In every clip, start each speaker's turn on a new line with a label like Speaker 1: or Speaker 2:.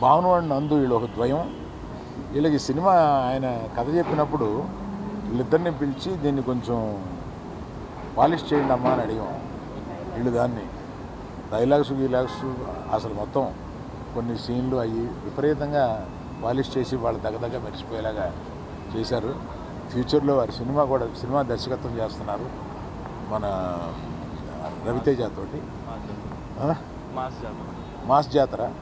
Speaker 1: భావన అండ్ నందు వీళ్ళు ఒక ద్వయం వీళ్ళకి సినిమా ఆయన కథ చెప్పినప్పుడు వీళ్ళిద్దరిని పిలిచి దీన్ని కొంచెం పాలిష్ చేయండి అమ్మా అని అడిగాం. వీళ్ళు దాన్ని డైలాగ్స్ గీలాగ్స్ అసలు మొత్తం కొన్ని సీన్లు అవి విపరీతంగా పాలిష్ చేసి వాళ్ళు దగ్గర మెరిసిపోయేలాగా చేశారు. ఫ్యూచర్లో వారి సినిమా కూడా సినిమా దర్శకత్వం చేస్తున్నారు మన రవితేజ తోటి. ఆ?
Speaker 2: మాస్ జాతర.
Speaker 1: మాస్ జాతర.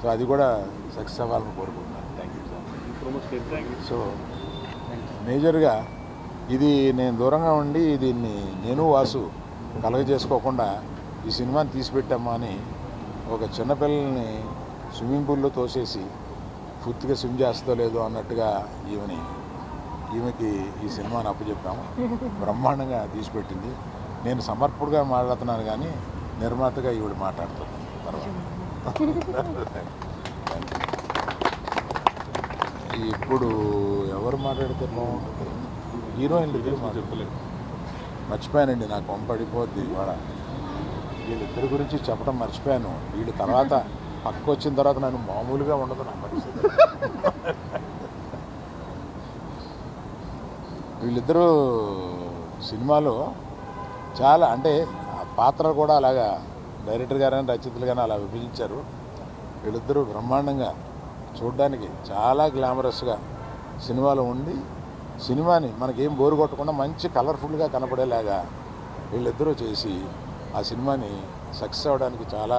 Speaker 1: సో అది కూడా సక్సెస్ అవ్వాలని కోరుకుంటున్నాను. థ్యాంక్ యూ సార్ సో మేజర్గా ఇది నేను దూరంగా ఉండి దీన్ని నేను వాసు కలగజేసుకోకుండా ఈ సినిమాని తీసిపెట్టామా అని ఒక చిన్నపిల్లల్ని స్విమ్మింగ్ పూల్లో తోసేసి పూర్తిగా స్విమ్ చేస్తో లేదో అన్నట్టుగా ఈమెని ఈమెకి ఈ సినిమాని అప్పచెప్పాము. బ్రహ్మాండంగా తీసిపెట్టింది. నేను సమర్పుడుగా మాట్లాడుతున్నాను కానీ నిర్మాతగా ఈవిడ మాట్లాడుతుంది. తర్వాత ఇప్పుడు ఎవరు మాట్లాడితే బాగుంటుంది? హీరోయిన్ చెప్పలేదు. మర్చిపోయానండి నాకు పంపడిపోద్ది ఇవాళ. వీళ్ళిద్దరి గురించి చెప్పడం మర్చిపోయాను. వీళ్ళు తర్వాత పక్క వచ్చిన తర్వాత నన్ను మామూలుగా ఉండదు నా పరిస్థితి. వీళ్ళిద్దరూ సినిమాలో చాలా అంటే ఆ పాత్రలు కూడా అలాగా డైరెక్టర్ గారని రచయితలు కానీ అలా విభజించారు. వీళ్ళిద్దరూ బ్రహ్మాండంగా చూడడానికి చాలా గ్లామరస్గా సినిమాలో ఉండి సినిమాని మనకేం బోరు కొట్టకుండా మంచి కలర్ఫుల్గా కనపడేలాగా వీళ్ళిద్దరూ చేసి ఆ సినిమాని సక్సెస్ అవ్వడానికి చాలా